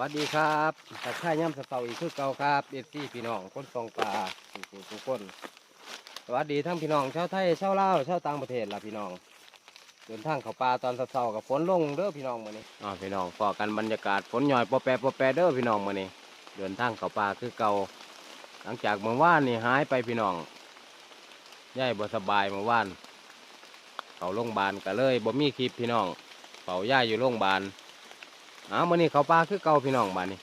วัสดีครับทักทายย่ำสะเตาอีกคือเก่าครับเอฟซีพี่น้องคนทรงปลาทุกผู้ทุกคนสวัสดีทั้งพี่น้องชาวไทยชาวลาวชาวต่างประเทศล่ะพี่น้องเดินทางเข้าป่าตอนเช้ากับฝนลงเด้อพี่น้องมื้อนี้อ๋อพี่น้องพอกันบรรยากาศฝนหย่อยปอแปรปอแปรเด้อพี่น้องมื้อนี้เดินทางเข้าป่าคือเก่าหลังจากเมื่อวานนี่หายไปพี่น้องย่ายบ่สบายเมื่อวานเขาโรงพยาบาลก็เลยบ่มีคลิปพี่น้องเฝ้าย่ายอยู่โรงพยาบาล อ้าวมื้อนี้เขาปลาคือเก่าพี่น้องบ้านนี้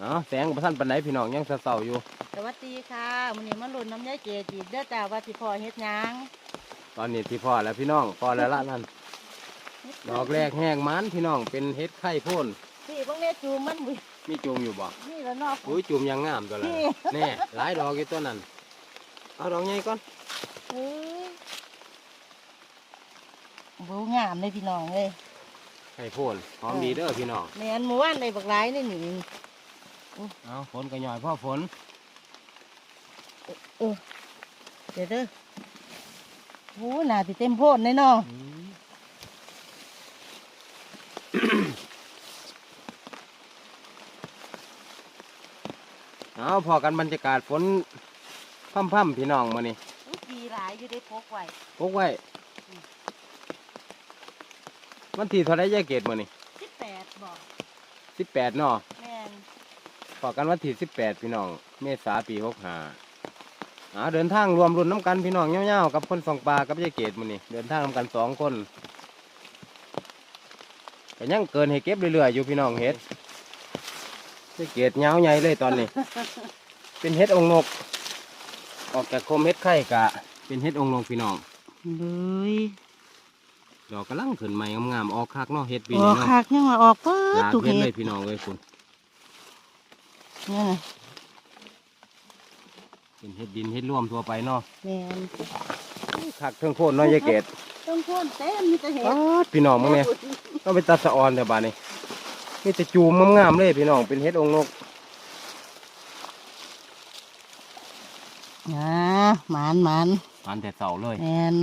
อ้าวแสงประทันปันไดพี่น้องยังเศร้าๆอยู่ สวัสดีค่ะมื้อนี้มาลุ้นน้ำยายเจจีบเด้อจ้าว่าสิพอเฮ็ดหยังตอนนี้ที่พ่อแล้วพี่น้องพ่อแล้วละนั่นเฮ็ดอกแรกแห้งมันพี่น้องเป็นเฮ็ดไข่โพ่นพี่เบิ่งแม่จูมมันบุมีจุ่มอยู่บ่นี่แล้วเนาะอุ้ยจุ่มยังงามตัวละนี่แน่หลายดอกอยู่ตัวนั้นเอาดอกใหญ่ก่อนเอ้ยบ่งามเลยพี่น้องเอ้ย ไข่โพ่นหอมดีเด้อพี่น้องแม่นเมื่อวานได้บักหลายนี่นี่เอาฝนก็หย่อยพ่อฝนเดี๋ยวเด้อโอ้หน้าสิเต็มโพดเลยเนาะเอาพอกันบรรยากาศฝนพ่ำๆพี่น้องมานี่อุ๊ยดีหลายอยู่ได้พกไว้พกไว้ วันที่เท่าไรยายเกตมานี่18บ่สิบแปดเนาะแม่นพอกันวันที่สิบแปดพี่น้อง เมษาปีหกห้าอ่าเดินทางรวมรุ่นน้ำกันพี่น้องเงี้ยวๆกับคนสองปลากับยายเกตมานี่เดินทางนำกันสองคนก็ยังเกินให้เก็บเรื่อยๆอยู่พี่น้องเฮ็ดยายเกตเงาวใหญ่เลยตอนนี้ เป็นเฮ็ดองค์นก ออกจากโคมเฮ็ดไข่กะ เป็นเฮ็ดองค์นกพี่น้อง เลย ดอกกำลังขึ้นใหม่งามๆออกคักเนาะเฮ็ดปีอนี้อกเนาะคักยังว่าออกเปิดลากทุกเฮ็ดเฮ็เลดยพี่น้องเลยคุณเนี่ยนะเป็นเฮ็ดดินเฮ็ดร่วมทั่วไปเนาะแม่นคักเทิงโพนเนาะยายเกตต้องพ่นเต็มมีแต่เห็ดป๊าดพี่น้องมึงเนี่ยต้องไปตัดสะออนเดี๋ยวบาดนี้มีแต่จูมงามๆเลยพี่น้องเป็นเฮ็ดองค์นกอ่าหมานหมานมันแต่เสาเลยแมน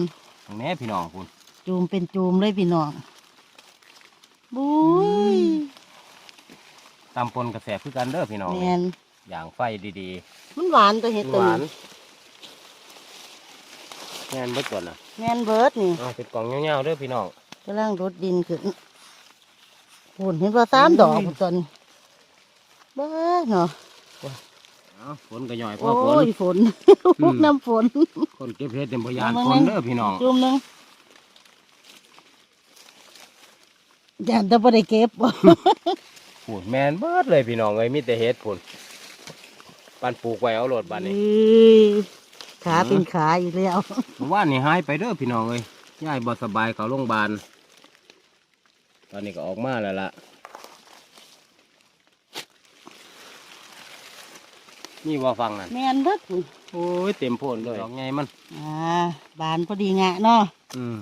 ตรงนี้พี่น้องคุณ จูมเป็นจูมเลยพี่น้องบุ้ยตามปนกระแสคือกันเด้อพี่น้องแมนอย่างไฟดีมันหวานตัวเห็ดๆหตัววานนี้แน่นเบิดตัวน่ะแมนเบิร์ดนี่อ้าวเป็นกล่องเงาๆเด้อพี่น้อง กำลังรดดินขึ้นหุ่นเห็นว่าสามดอกพุ่นตัวนี้บ้าเนาะอ้าวฝนก็ย่อยพอโอ้ฝนยฝน อืม น้ำฝน คนเก็บเฮ็ดเต็มพยานเอาฝมานนั่งเด้อพี่น้องจุ่มหนึง อย่าจะไม่ได้เก็บบ่พูดแมนเบิดเลยพี่น้องเอ้ยมีแต่เฮ็ดพุ่นปันปลูกไว้เอาโลดบาดนี้เอ้ยขาเป็นขาอีกแล้วเมื่อวานนี่หายไปเด้อพี่น้องเอ้ยยายบ่สบายเขาโรงพยาบาล ตอนนี้ก็ออกมาแล้วล่ะ นี่ว่าฟังนั่น แมนเบิดนี่โอ้ยเต็มโพนเลยดอกไงมัน อ่าบานพอดีงะเนาะอืม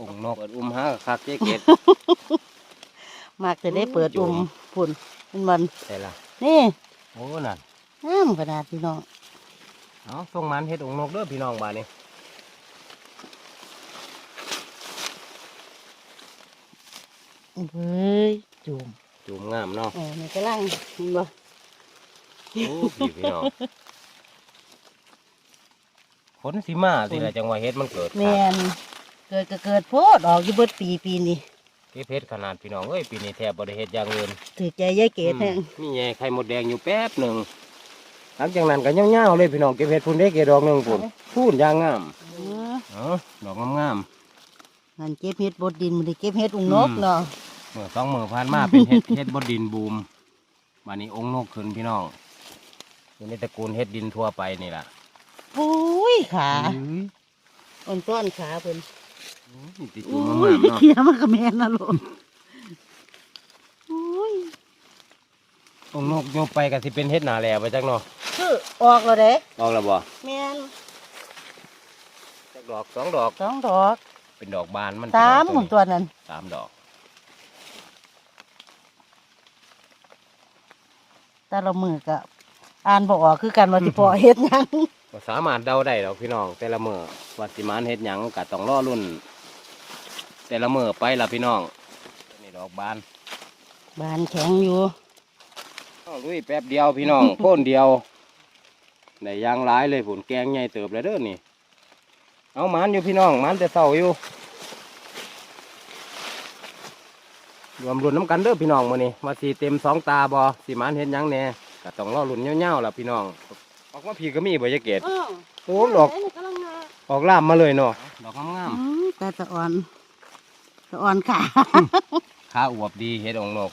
องนกเปิดอุ้มหาคักเจ๊เกตมากจะได้เปิดจุ่อุ่มมพุ่นเป็นมันใช่ละนี่โอ้นั่นงามขนาดพี่น้องเอาส่งมันเฮ็ดองนกเด้อพี่น้องบาดนี้เฮ้ยจุ่มจูมงามเนาะเออนี่กำลังเห็นบ่โอ้พี่พี่น้องผลสิมาสิละจังหวะเฮ็ดมันเกิดแมน เกิดก็เกิดโพดออกอยู่เบิดปีปีนี้เก็บเฮ็ดขนาดพี่น้องเอ้ยปีนี้แทบบ่ได้เฮ็ดอย่างอื่นถือใจยายเกดแห้งอืมมีแย่ไข่มดแดงอยู่แป๊บหนึ่งหลังจากนั้นก็เงาวๆเลยพี่น้องเก็บเห็ดพุ่นเด้เกดอกหนึ่งพุ่นพูนยางงามเออเออดอกงามนั่นเก็บเห็ดบดดินมันได้เก็บเห็ดอุ้งนกอืมเนาะๆเมื่อสองมือผ่านมาเป็นเห็ดเห็ดบดดินบูมวันนี้องค์นกขึ้นพี่น้องอยู่ในตระกูลเห็ดดินทั่วไปนี่ล่ะปุ้ยขาอุ้ยอ่อนต้อนขาเพิ่นนี่ ติดจุ่อุ้มมายๆเนาะเขียมันก็แม่นนะลูกอุ้ยองค์นกโยกไปก็สิเป็นเห็ดหนาแหล่ไปจักเนาะคือออกแล้วเด้ออกแล้วบ่แม่นจักดอกสองดอกสองดอก เป็นดอกบานมันสามพี่ขน้ององตัวนั้นสามดอกแต่ละมือก็อ่านบ่ออกคือกันว่าสิพอเฮ็ดหยังก็สามารถเดาได้ดอกพี่น้องแต่ละมือว่าสิมานเฮ็ดหยังก็ต้องรอรุ่น แต่ละมือไปละพี่น้องนี่ดดอกบาน บานแข็งอยู่เอาลุยแป๊บเดียวพี่น้องโค่นเดียวได้ยางหลายเลยผลแกงใหญ่เติบเลยเด้อนี่ เอาหมันอยู่พี่น้องหมันแต่เศร้าอยู่รวมรุ่นน้ำกันเด้อพี่น้องมื้อนี้มาสีเต็มสองตาบอสีมันเห็นหยังแหน่ก็ต้องรอรุ่นเงี้ยวๆล่ะพี่น้อง ออกมาพี่ก็มีบ่จะเกตอ้อโอ้ดอกออกล่ามมาเลยเนาะดอกงามอืมแต่ตะอ่อน ตะอ่อนค่ะๆขาอวบดีเฮ็ดองนก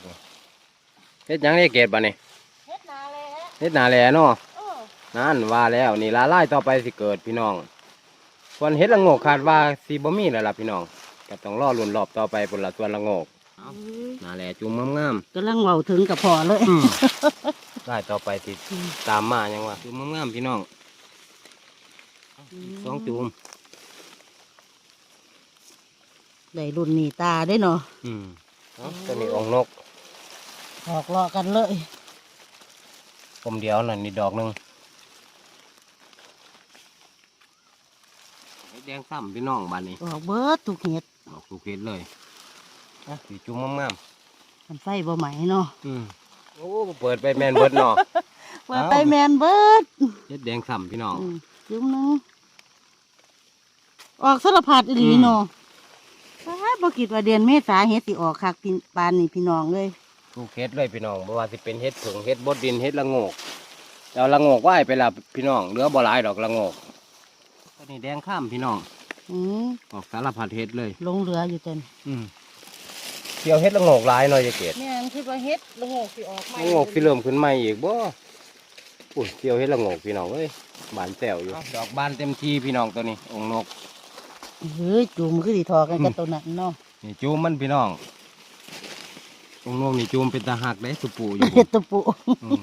เฮ็ดหยังได้เกตบ่นี่เฮ็ดนาเลยฮะเฮ็ดหนาแหล่เนาะเออนั่นว่าแล้วนี่ลาไล่ต่อไปสิเกิดพี่น้องส่วนเฮ็ดละโงกคาดว่าสิบ่มีแล้วล่ะพี่น้องก็ต้องรอรุ่นรอบต่อไปพุ่นละส่วนละโงกนาแหล่จุ่มงามกำลังเว้าถึงกับพอเลยๆได้ต่อไปสิตามมายังว่าจุ่มงามๆพี่น้องสองจุ่ม ได้รุ่นนี้ตาได้เนาะอืมเนาะตัวนี้องค์นกออกเลาะกันเลยผมเดียวนั่นนี่ดอกหนึงเฮ็ดแดงซ้ำพี่น้องบ้านนี้ออกเบิดทุกเห็ดดอกสุกเฮ็ดเลยนะสิจุ่มงามมันไฟบ่ไหมเนาะๆอืมโอ้เปิดไปแม่นเบิดเนาะว่าไปแมนเบิดเฮ็ดแดงซ้ำพี่น้อง อืมจุ่มหนึงออกสารพัดอีหลีอืม เนาะอ้า บ่คิดว่าเดือนเมษาเฮ็ดสิออกคักพี่ปานนี่พี่น้องเลยลูกเฮ็ดเลยพี่น้องบ่ว่าสิเป็นเฮ็ดผึ่งเฮ็ดบดดินเฮ็ดละโงกแล้วละโงกไหวไปและพี่น้องเหลือบ่หลายดอกละโงกตัวนี้แดงข้ามพี่น้องอืมออกสารพัดเฮ็ดเลยลงเรืออยู่เต็มอืมเกี่ยวเฮ็ดละโงกหลายหน่อยจะเกตแม่นคิดว่าเฮ็ดละโงกสิออกละโงกสิเริ่มขึ้นใหม่อีกบ่อุ้ยเกี่ยวเฮ็ดละโงกพี่น้องเอ้ยบานแต้วอยู่ดอกบานเต็มทีพี่น้องตัวนี้องค์นก เฮ้ยจุ่มคือสิทอกันกับตัวนั้นเนาะนี่จูมมันพี่น้ององค์นกนี่จูมเป็นตาหักได้สุปูอยู่เฮ็ดตัวปุอืม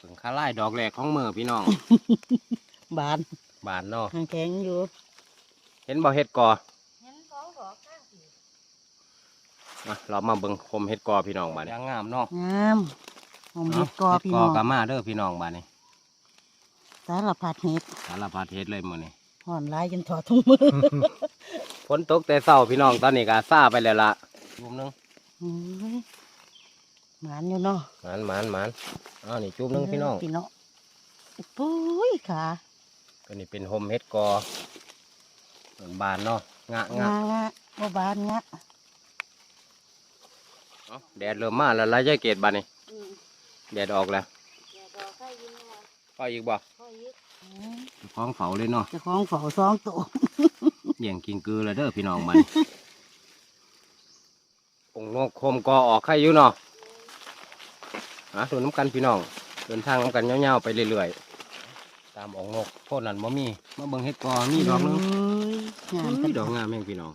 ถึงคาไล่ดอกแรกของเมือพี่น้อง บานบานเนาะหางแข็งอยู่เห็นบ่เห็ดกอเห็นสองดอกข้างสิมาเรามาเบิ่งคมเห็ดกอพี่น้องบาดนี้งามเนาะงามหอมเฮ็ดกอพี่เห็น้องกามาเด้อพี่น้องบาดนี้ สารพัดเฮ็ดสารพัดเห็ดเลยมื้อนี้ห่อนลายจนถอดถุงมือฝนตกแต่เช้าพี่น้องตอนนี้ก็ซาไปแล้วล่ะจุ่มหนึงอืมหมานอยู่เนาะหมานหมานหมานอ้าวนี่จุ่มหนึงพี่น้องพี่น้องปุ้ยขาก็นี่เป็นโฮมเห็ดกอส่วนบานเนาะงะงะงางะบ่บานงะเอ้าแดดเริ่มมาแล้วลายใจเกตบาดนี้อืมแดดออกแล้วเดี๋ยวดอกไข่ยินมาก็อีกบ่ พ่อยิกอืมคล้องเผาเลยเนาะเจ้าของเฝ้าสองตัวเยี่ยงกิงกือเลยเด้อพี่น้องมันองค์นกคมกอออกไข่อยู่เนาะอะส่วนน้ำกันพี่น้องเดินทางน้ำกันเงาวๆไปเรื่อยๆตามองค์นกโพดนั้นบ่มีมาเบิ่งเฮ็ดกอมีดอกหนึงเอ้ยงามอุ้กัยนดอกงามแม่งพี่น้อง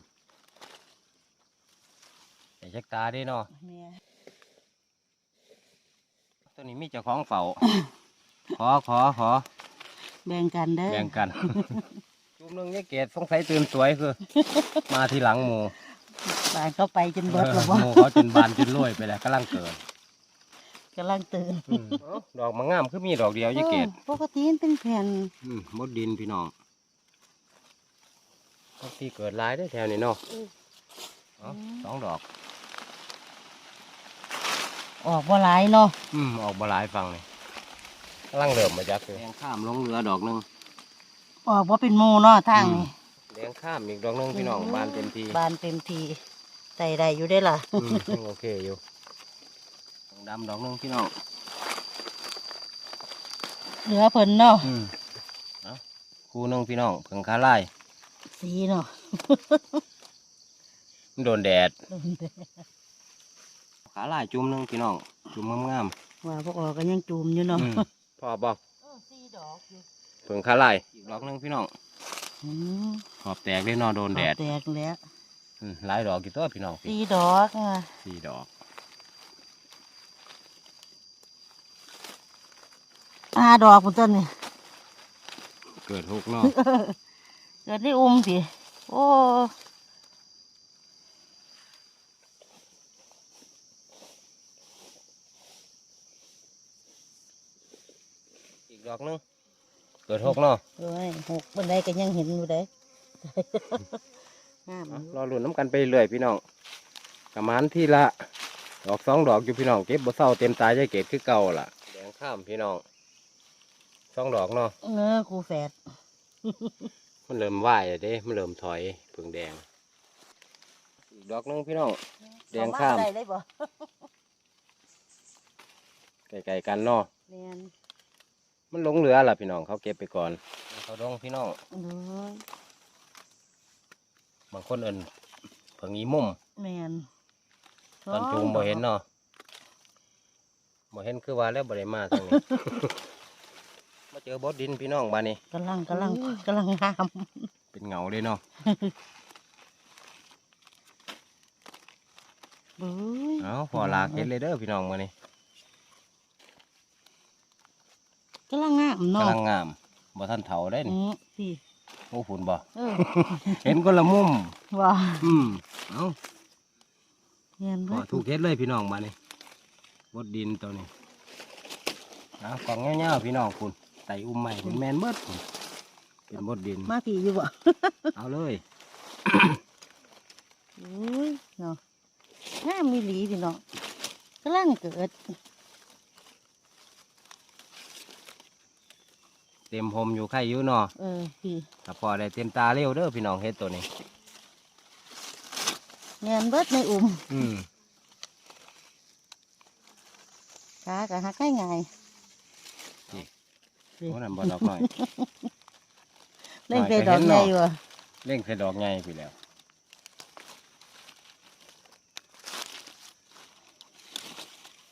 ใส่ชักตาเด้เนาะแม่ตัวนี้มีเจ้าของเฝ้า ขอขอขอแบ่งกันเด้อแบ่งกันจุ่มหนึงยายเกดสงสัยตื่นสวยคือ มาทีหลังหมูบานเข้าไปจนเบิดแล้วหว่ามูเขาจนบานจนรวยไปแล้วกำลังเกิดกำลังตื่นเอ้าดอกมะงามคือมีดอกเดียวยายเกดออปกติมันเป็นแผ่นอืมมดดินพี่น้องบางทีเกิดหลายได้อแถวนี้เนาะเอ้าสองดอก ออกบ่หลายเนาะอืมออกมาหลายฟังเลยกำ ลังเริ่มมาจากเลยแดงข้ามลงเรือดอกหนึงออกบ่เป็นหมู่เนาะทางนี้แดงข้ามอีกดอกหนึงพี่น้องบานเต็มทีบานเต็มทีใส่ได้อยู่ได้อล่ะอืมยังโอเคอยู่ดำดอกหนึงพี่น้องเหลือเพิ่นเนาะอืมเอ้าคู่หนึงพี่น้องเพิ่งคาไล่สีเนาะมันโดนแดดขาไล่จุ่มหนึงพี่น้องจุ่มงามว่าพวกออกก็ยังจูมอยู่ๆเนาะอืม พอบอกเออสีดอกอยู่เพิ่งคาไล่อีกดอกหนึงพี่น้องอืมขอบแตกได้นอโดนแดดแตกแล้วอืมหลายดอกกี่ตัวพี่น้องสีพี่ดอกอะสี่ดอกห้าดอกพุ่นต้นนี่เกิดหกเนาะเกิดได้อุ้มสิโอ้ ดอกหนึงเกิดหกเนาะยหกบันไดก็ยังเห็นอยู่ได้บงามเอาอยู่รอลุ้นน้ำกันไปเรื่อยพี่น้องประมาณที่ละดอกสองดอกอยู่พี่น้องเก็บบ่เศร้าเต็มตายใจเกตคือเก่าล่ะแดงข้ามพี่น้องสองดอกเนาะเนื้อครูแฝดมันเริ่มไหวแล้วเด้มันเริ่มถอยผึ่งแดงอีกดอกหนึงพี่น้องแดงข้ามได้ได้บ่ไกลๆกันเนาะแม่นมันหลงเหลือล่ะพี่น้องเขาเก็บไปก่อนเขาดองพี่น้องเด้อบางคนเอินเพิ่งอีมุมแม่นตอนจูงบ่เห็นเนาะบ่เห็นคือว่าแล้วบ่ได้มาทางนี้มาเจอบดดินพี่น้องบ้านนี้กำลังกำลังกำลังงาม เป็นเหงาเลยเนาะเบ้ยเอาพอลากเห็นเลยเด้อพี่น้องมานี่ กำลังงามเนาะกำลังงามบ่ท่านเถาได้อืนี่อพี่โอ้ฝุ่นบ่เออเห็นคนละมุมว่าอืมเอาเห็นพบ่อถูกเฮ็ดเลยพี่น้องมานี่บดดินตัวนี้เอากล่องเงี้ยวๆพี่น้องคุณไตอุ้มใหม่เป็นแมนเบิดพุ่นเป็นบดดิน มาพี่อยู่บ่เอาเลยอุ้ยเนาะงามมีหลีพี่น้องกำลังเกิด เต็มพรมอยู่ไข่อยู่เนาะเออพี่ถ้าพอได้เต็มตาเร็วเด้อพี่น้องเฮ็ดตัวนี้แม่นเบิดในอุ่มอืมขากะหักง่ายง่ายนี่นี่โอ้นั่นบ่ดอกน้อยเล่นหน่ไปอยก็ดอกเห็นใหญ่เนาะว่ะเล่งใส่ดอกใหญ่พี่แล้ว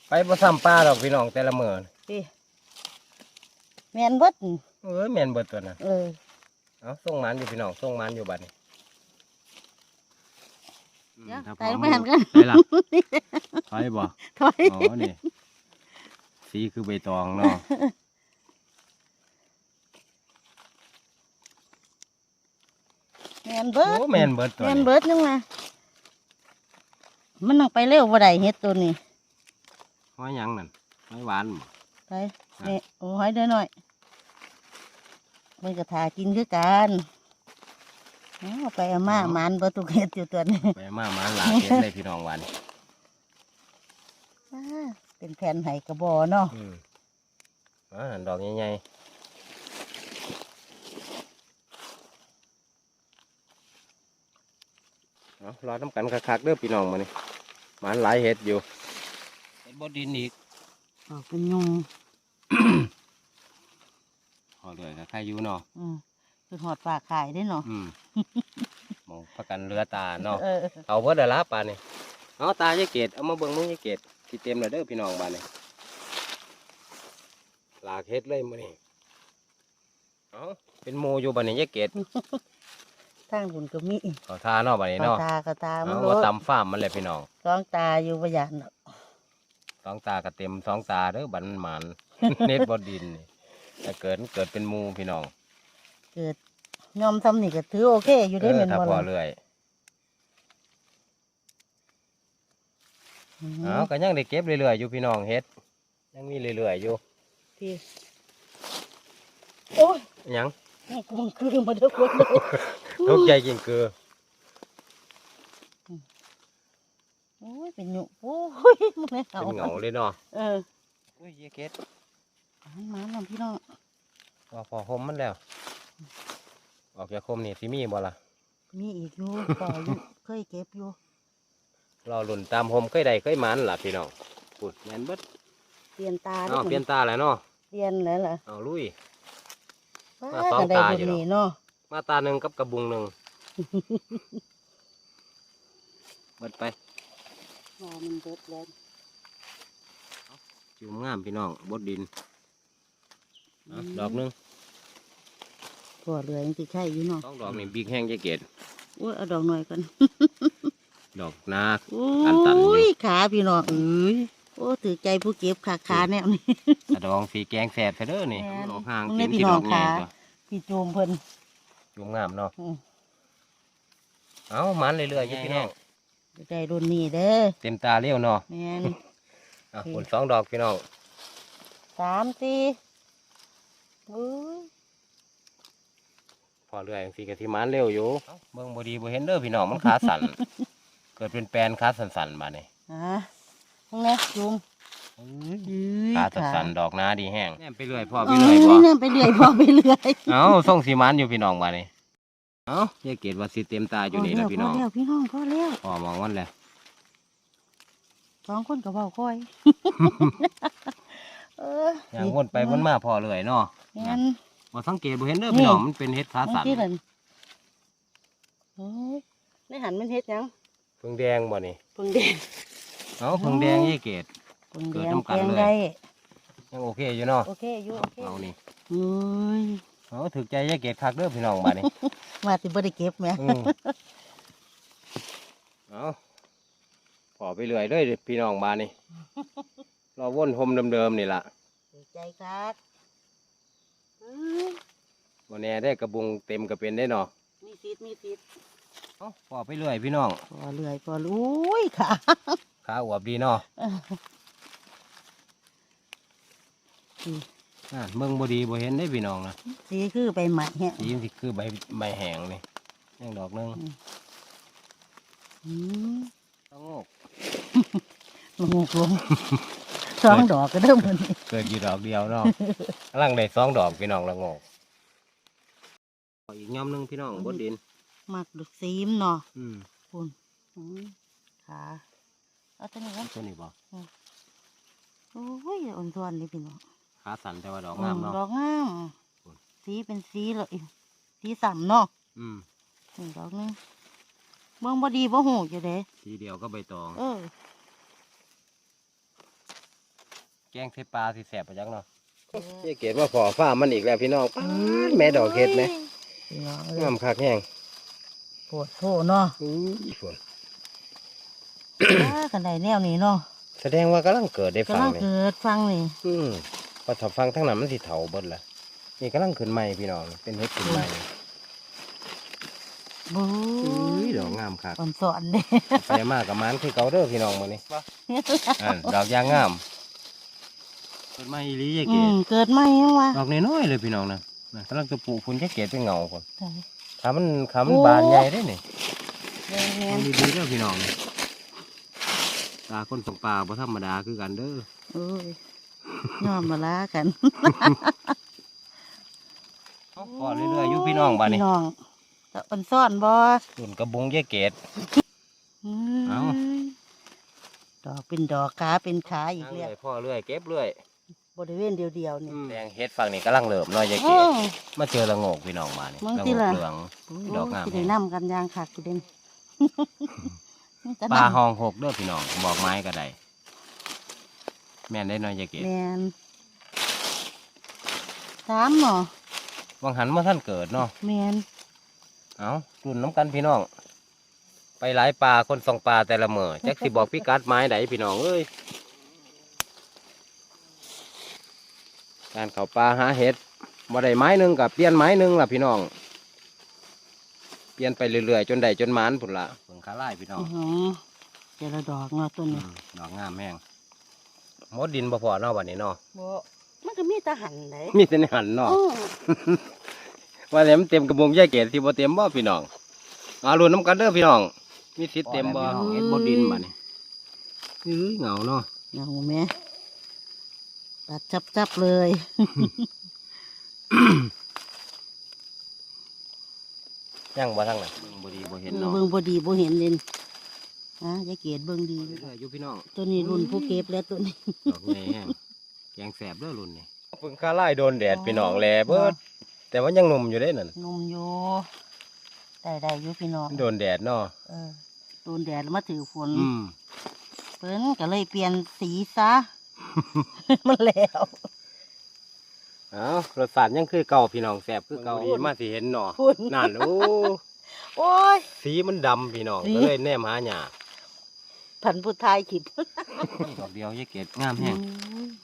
ไปบ่ซ้ำปลาดอกพี่น้องแต่ละมื้อน่ะพี่ แม่นเบิดนี่เออแม่นเบิดตัวน่ะเออเอาส่งหมันอยู่พี่น้องส่งหมันอยู่บัดนี้เดี๋ยวถ้าไปพอไปหันกันไปล่ะถอยบ่ถอยอ๋อนี่สีคือใบตองเนาะแม่นเบิดโอ้แม่นเบิดตัวแม่นนี้เบิดนึงนะมันต้องไปเร็วบ่ได้เฮ็ดตัวนี้หอยหยังนั่นหอยหวานบ่ไปนี่โอ้ยเด้อหน่อย มันก็ทากินคือกันเอาไปเอามาหมันบ่ตุกเฮ็ดอยู่ตัวนี้ไปมาหมาหลากเฮ็ดเลยพี่น้องหวันอ่าเป็นแผ่นไห้กระบอเนาะอืมอ่าดอกใหญ่ๆเอารอน้ำกันคักๆเด้อพี่น้องมานี่หมันหลายเห็ดอยู่เห็ดบดดินอีก ออกเป็นยุง อเลยก็ใครอยู่เนาะอืมคือหอดปลากขายได้เนาะอืมมองประกันเรือตาเนาะเออเอาเพื่อเดละปลาเนี่ยเอาตายายเกตเอามาเบิ่งมึงยายเกตที่เต็มเลยเด้อพี่น้องบ้านเนี่ยลากเฮ็ดเลยมื้อนี้เอาเป็นหมูอยู่บ้านนี้ยายเกตทางบุญก็มีขอทาเนาะบ้านนี้เอาเนาะตากระตามันเอาว่าตำฟาร์มมันเลยพี่น้องสองตาอยู่ประหยัดเนาะสองตาก็เต็มสองตาเด้อบันหมันเน็ตบดดินนี่ แต่เกิดเกิดเป็นหมูพี่น้องเกิดยอมทำนี่ก็ถือโอเค อยู่เอได้อเหมือนถ้าบ่พอล่ะเรื่อยอืมเอาก็ยังได้เก็บเรื่อยๆอยู่พี่น้องเฮ็ดยังมีเรื่อยๆอยู่พี่โอ้ยอิหยังนี่คงคือมาเด้อคนเด้อตกใจจริงคือโอ้ยเป็นหยุโอ้ยมึงไม่เอาเป็นเหงาเลยเนาะเอออุ้ยยายเกต เอามาน้ำพี่น้องว่าพอคมมันแล้ว ออกจากคมนี่สิมีบ่ล่ะมีอีกอยู่ต่ออยู่เคยเก็บอยู่รอลุ่นตามคมเคยใดเคยหมันล่ะพี่น้องปุดแมนเบิดเปลี่ยนตาเนาะด้อเปลี่ยนตาแล้วเนาะเปลี่ยนแล้วล่ะเอาลุยว้ามาสองกันได้ตาบุอยู่ญเนาะนี่เนาะมาตาหนึ่งกับกระบุงหนึ่งเบิดไปว่ามันเบิดแล้วจุ่มงามพี่น้องบดดิน เอาดอกหนึงตัวเหลือยังติดไข่อยู่เนาะสองดอกนี่บิ๊กแห้งยายเกตโอ้ยเอาดอกหน่อยก่อนดอกนา โอ้อันตันอยู่ ยขาพี่น้องเอ้ยโอ้ถือใจผู้เก็บขาขาแนวนี้ กระดองสีแกงแสบเถอะเด้อนี่แม่นดอกห่างมึงได้กินพี่ที่น้ดอองกใหญ่ขาตัวพี่จูมเพิ่นจุ่มงามเนาะอืม เอามันเรื่อยๆอยู่พี่น้องได้รุ่นนี้เด้อเต็มตาเลี้ยวเนาะแม่น อะอืมผลสองดอกพี่น้องสามสี่ อุ้ยพอเรื่อยสิกะทิมันเร็วอยู่เบิ่งบ่ดีบ่เห็นเด้อพี่น้องมันขาสั่น เกิดเป็นแปลนขาสั่นๆมานี่อะตรงนี้จุ่มขาสั่นๆดอกหน้าดีแห้งแน่ไปเรื่อยพ่อไปเอ้เรื่อยยบ่เนี่ยไปเรื่อยพอไปเรื่อยเอ้าส่งสีมันอยู่พี่น้องมานี่เอ้ายายเกดว่าสิเต็มตาอยู่นี่แหละพี่น้องพอแล้วพี่น้องพอแล้วพ่อมองวันแหละสองคนกับเบาค่อยเออย่างวนไปวนมาพ่อเลยเนาะ งั้นบ่สังเกตบ่เห็นเด้อพี่น้องมันเป็นเห็ดขาเมื่อสั่นกี้นั่นโอ้ยในหันมันเฮ็ดหยังเพิ่งแดงบ่นี่เพิ่งแดงเอ้าเพิ่งแดงยายเกดเพิ่งเกิแดดงน้ำกัแกนงเลยได้ยังโอเคอยู่เนาะโอเคอยู่โอเคเอานี่เอ้ยเอาถึกใจยายเกดคักเด้อพี่น้องบัดนี้ว่าสิบ่ได้เก็บแหมอืมเอาพอไปเรื่อยเลยพี่น้องบ้านนี่เราวนหมเดิมๆนี่ล่ะดีใจครับเอ้ย วันนี้ได้กระบุงเต็มกระเป็นได้เนาะมีฟิตมีฟิตเอาพอไปเรื่อยพี่น้องพอเรื่อยพอรู้อุ้ยค่ะขาอวบดีเนาะอ่าเมืองบดีบ่เห็นได้พี่น้องนะสีคือใบใหม่ฮะสีมันสิคือใบใบแห้งนี่ยังดอกหนึงอืมต้องงอกลงกลม สองดอกก็เริ่มมันนี่เกิดอยู่ดอกเดียวเนาะกำลังได้สองดอกพี่น้องละงอกเอาอีกย่อมหนึงพี่น้องบดดิน มักดูกซีมเนาะอืมคุณอืมขาเอาตัวนี้ครับตัวนี้บ่โอ้ยอ่อนทวนนี่พี่น้องขาสั่นแต่ว่าดอกงามเนาะ ดอกงามคุณ สีเป็นสีเลยสีสันเนาะอืมนี่ดอกหนึงเมืองบดีบ่หูอยู่เด้ ทีเดียวก็ใบตอง เออ แกงเทปลาสิแสบไปจังเนาะเจ๊เกดว่าพอฟ้ามันอีกแล้วพี่น้องป๊าดแม่ดอกเห็ดไหมพี่น้องเอ้ยงามคักแห้งปวดโผเนาะอุ้ยฝนว่ากันได้แนวนี้เนาะแสดงว่ากำลังเกิดได้ฟักำงลังนี่เกิดฟังนี่อืมพอถ้าฟังทั้งนั้นมันสิเถาเบิดละนี่กำลังขึ้นใหม่พี่น้องเป็นเห็ดขึ้นใหม่บูอุ้ยดอกงามคัก อ่อนสอนเด้ไปมากกับมันคือเก่าเด้อพี่น้องมื้อนี้อันดอกยางงามเกิดใหม่อีหลีเจ๊อืเกดมเกิดใหม่ยังวะดอกน้อยๆเลยพี่น้องนะน่ะกำลังจะปลูกพุ่นเจ๊เกดเป็นเงาคนใช่ขามันขามันบานใหญ่ได้นี่แม่นมันดีๆเด้อพี่น้องนี่ตาคนสงปลาบ่ธรรมดาคือกันเด้อๆโอ้ยยอมมาลากันพอเรื่อยๆอยู่พี่น้องบ้านนี้พี่น้องแต่อ่อนซ่อนบ่ส่วนกระบุงเจ๊เกดอืมเอ้าดอกเป็นดอกขาเป็นขาอีกนั่งเรียเรื่อยพ่อเรื่อยเก็บเรื่อย บริเวณเดียวๆนี่ แดงเฮ็ดฝั่งนี้กำลังเริ่มเน้อยเจ๊เกโอ้ดมาเจอละโงกพี่น้องมานี่มึงละสิโงกล่ะเหลืองดอกงามสิได้นำกันยางขาดกูเด่นนี่แต่ปลาดำห้องหกเด้อพี่น้องบอกไม้ก็ได้แม่นได้เน้อยเจ๊เกดแมนสามเนาะวังหันเมื่อท่านเกิดเนาะแมนเอารุ่นน้ำกันพี่น้อง ไปหลายปลาคนส่องปลาแต่ละเมื่อจักสิบอกพี่กัดไม้ไหนพี่น้องเอ้ย การเข้าปลาหาเห็ดบ่ได้ไม้หนึ่งกับเปลี่ยนไม้หนึ่งล่ะพี่น้อง เปลี่ยนไปเรื่อยๆจนได้จนหมานพุ่นละเพิ่งขาไล่พี่น้องอื้อหือเจรดอกเนาะตัวนี้อืมดอกงามแม่งหมดดินบ่พอเนาะวันนี้เนาะบ่มันก็มีแตาหันไหนมีแต่ในหันเนาะว่าแต่มันเต็มกระบงแยกเกศที่บ่เต็มบ่พี่น้องเอาลุ้นน้ำกันเด้อพี่น้อง มีสิทธิ์เต็มบ่เฮ็ดบ่ดินบัดนี้เอ้ยเหงาเนาะเงาแม่ ตัดจับๆเลยยังบ่ทั้งนั้นบ่ดีบ่เห็นเนาะเบิ่งบ่ดีบ่เห็นเลยนะยายเกดเบิ่งดีเรื่อยๆอยู่พี่น้องตัวนี้รุ่นผู้เก็บแล้วตัวนี้ดอกนี้แกงแสบเด้อรุ่นนี้เพิ่งคาไล่โดนแดดพี่น้องแลเบิดแต่ว่ายังหนุ่มอยู่เด้นั่นนุ่มอยู่ได้ได้อยู่พี่น้องโดนแดดเนาะเออโดนแดดแล้วมาถือฝนอืมเพิ่นก็เลยเปลี่ยนสีซะ มันแล้วเอ้ารสชาติยังคือเก่าพี่น้องแสบคือเก่าดีมาสิเห็นเนาะพุ่นนั่นโอ้โอ้ยสีมันดำพี่น้องสีก็เลยแนมหาหยาผันผู้ทายขิดดอกเดียวยายเกดงามแห้ง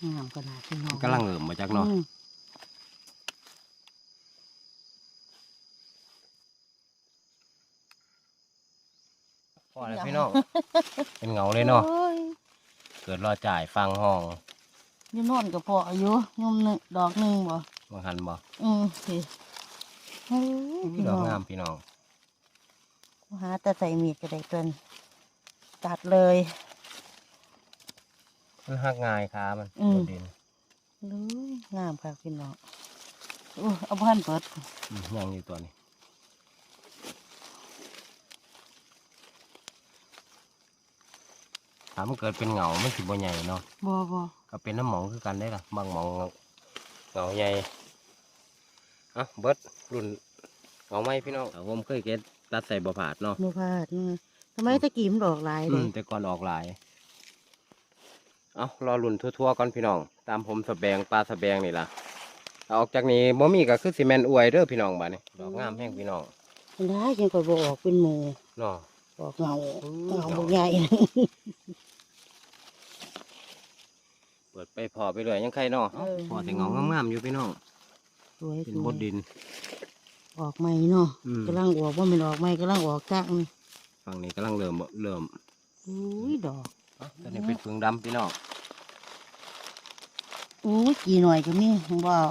อืมงามขนาดพี่น้องกำลังเอิ่มมาจากเนาะอืมพอแล้วพี่น้องเป็นเงาเลยเนาะโอ้ย เกิดรอจ่ายฟังห้องอยู่โนอนกับพ่ออายุยมหนึ่งดอกหนึ่งบ่บางหันบ่อืมสิโอ้ยพี่ดน้ออกงงามพี่น้องหาแต่ใส่มีดก็ได้ตัวนี้ตัดเลย มันหักง่ายขามันอืมบดดินเลยงามค่ะพี่น้องโอ้เอาบ้านเปิดอืมยังอยู่ตัวนี้ ถามมันเกิดเป็นเหงาไม่สิบ่ใหญ่เนาะบ่บ่ก็เป็นน้ำหมองคือกันได้ล่ะบางหมองเหงาใหญ่เอะเบิดรุ่นเหงาไหมพี่น้องผมเคยเก็ตตัดใส่บ่ผาดเนาะบ่พลาดนะทำไมตะกี้มันดอกหลายอืเลมยแต่ก่อนออกหลาย เอารอรุ่นทั่วๆก่อนพี่น้อง ตามผมสะแบงปลาสะแบงนี่ล่ะเอาออกจากนี้บ่มีก็คือซีเมนต์อวยเด้อพี่น้องบ้านี้ดอกงามแห้งพี่น้องมันได้ยังก็บ่ออกเป็นหมู่เนาะ ออกเงาอืมเงาบ่ใหญ่เปิดไปพอไปเลยยังใครเนาะเออพอแต่เงางามๆอยู่พี่น้องสวยเป็นสวบยดดิน ออกใหม่เนาะอืมกำลังออกว่ามันออกใหม่กำลังออกจ้างนี่ฝั่งนี้กำลังเริ่มเริ่มอุ้ยดอกอะตอนนี้เป็นเฟืองดำพี่น้องอุ้ยกี่หน่อยก็มีของบ่เอา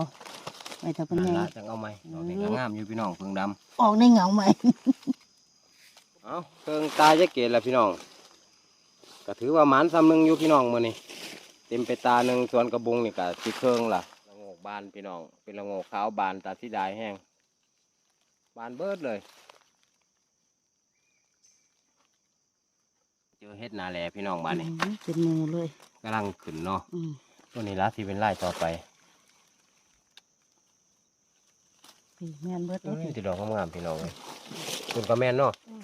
ไม่ถ้าเป็นนั่นไงละจังเอาไหมดอกนี้ก็งามอยู่พี่น้องเฟืองดำออกในเงาใหม่ เอาเครื่องตายจะเกศแล้วพี่น้องก็ถือว่าหมานซ้ำหนึ่งอยู่พี่น้องมือนี่เต็มไปตาหนึ่งส่วนกระบุงนี่ก็สิเครื่องล่ะละโงกบานพี่น้อง เป็นละโงกขาวบานตาที่ดายแห้งบานเบิดเลย เจอเฮ็ดนาแลพี่น้องบานนี่อืมเป็นหมือเลยกำลังขึ้นเนาะอืมตัวนี้ละที่เป็นไล่ต่อไปพี่แม่นเบิดเอ้เลยยที่ดอกงามๆพี่น้องเลยจนกระแม่นเนาะอืม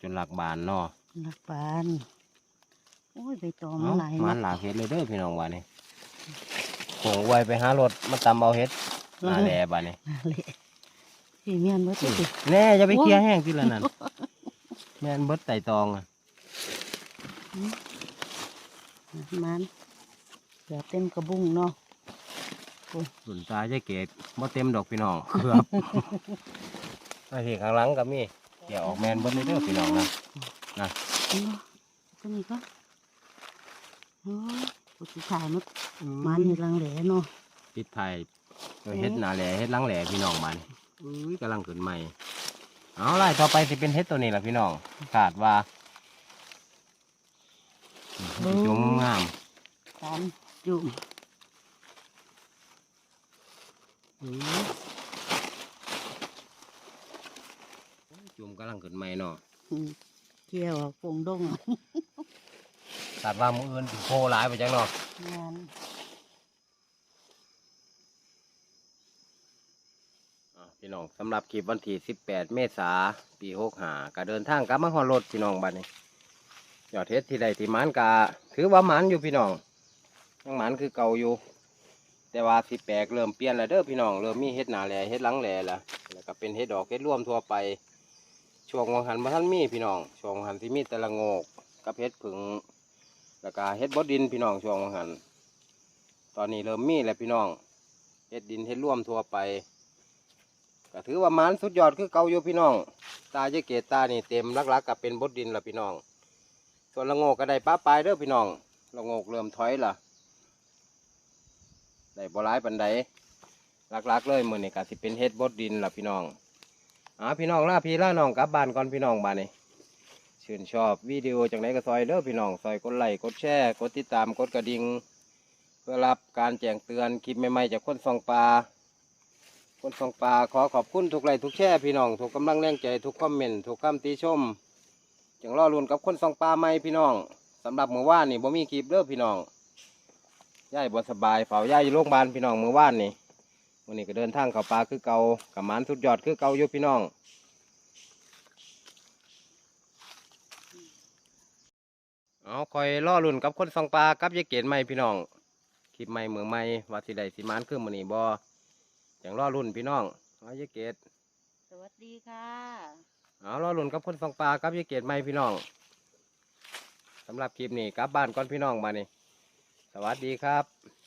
จนหลักบานเนาะนักปาน โอ้ยใบตองมัเอ้านหลายมันหเนาะลากเฮ็ดเลยเด้อพี่น้องบานนี่โขงไวไปหารถมาตำเอาเฮ็ดนาแลบานนี่เละพี่แม่นเบิดเลยสิแน่จะไปเคลียร์แห้งที่ละนั่นแม่นเบิดไต่ตองอะมันเกือบเต็มกระบุงเนาะส่วนตาจะเกตบ่เต็มดอกพี่น้องเกือบไอ้ที่ข้างหลังก็มี เกี่ยวออกแมนเบิดเลยเด้อพี่น้องนะเนาะตัวนี้ก็โอ้ยกูสิถ่ายมันมันนี่ลังแหลเนาะติดไทยโดยเฮ็ดหนาแหล่เฮ็ดหลังแหล่พี่น้องมันอุ้ยกำลังขึ้นใหม่เอาไล่ต่อไปสิเป็นเฮ็ดตัวนี้ล่ะพี่น้องขาดว่าจุ่มงามการจุ่มอุ้ยจุ่มกำ ลังขึ้นใหม่เนาะอืมเกี่ยวออกโป่งดงตัดว่ามืออื่นสิโคหลายไปจังเนาะงานอ่าพี่น้องสำหรับคลิปวันที่ 18 เมษาปี65ก็เดินทางกลับมาฮอดรถพี่น้องบัดนี้ยอดเฮ็ดที่ใดที่หมันกะถือว่าหมันอยู่พี่น้องยังหมันคือเก่าอยู่ แต่ว่าสิแปลกเริ่มเปลี่ยนแล้วเด้อพี่น้องเริ่มมีเฮ็ดหน้าแหล่เฮ็ดหลังแหล่แล้วแล้วก็เป็นเฮ็ดดอกเฮ็ดร่วมทั่วไป ช่วงวังหันบ่ทันมีพี่น้องช่วงวังหันสิมีแต่ละโงกกับเฮ็ดผึ่งแล้วก็เฮ็ดบดดินพี่น้องช่วงวังหัน ตอนนี้เริ่มมีแล้วพี่น้องเฮ็ดดินเฮ็ดร่วมทั่วไปก็ถือว่ามันสุดยอดคือเก่าอยู่พี่น้อง ตาเจเกตตานี่เต็มลักๆกับเป็นบดดินละพี่น้อง ส่วนละโงกก็ได้ป้าปลายเด้อพี่น้องละโงกเริ่มถอยละได้บ่ร้ายปันใดลักๆเลยมือนี่ก็สิเป็นเฮ็ดบดดินละพี่น้อง อ่าพี่น้องล่าพี่ล่าน้องกลับบ้านก่อนพี่น้องบ้านนี่ชื่นชอบวิดีโอจากไหนก็ซอยเด้อพี่น้องซอยกดไลค์กดแชร์กดติดตามกดกระดิ่งเพื่อรับการแจ้งเตือนคลิปใหม่ๆจากคนส่องปลาคนส่องปลาขอขอบคุณทุกไลค์ทุกแช่พี่น้องทุกกำลังแรงใจทุกคอมเมนต์ทุกคำติชมจังรอรุนกับคนส่องปลาใหม่พี่น้องสำหรับมือว่านนี่บ่มีคลิปเด้อพี่น้องย่ายบ่สบายเฝ้าย่ายอยู่โรงพยาบาลพี่น้องมือว่านนี่ วันนี้ก็เดินทางเข้าปลาคือเก่ากับหมานสุดยอดคือเก่าอยู่พี่น้องเอาคอยรอรุนกับคนส่งปลากับยายเกศใหม่พี่น้องคลิปใหม่เมืองใหม่ว่าสิใดสิหมานคือมือนี้บ่อย่างรอรุ่นพี่น้องเอายายเกตสวัสดีค่ะเอารอรุ่นกับคนฟังปลากับยายเกตใหม่พี่น้องสำหรับคลิปนี้กลับบ้านก่อนพี่น้องมานี่สวัสดีครับ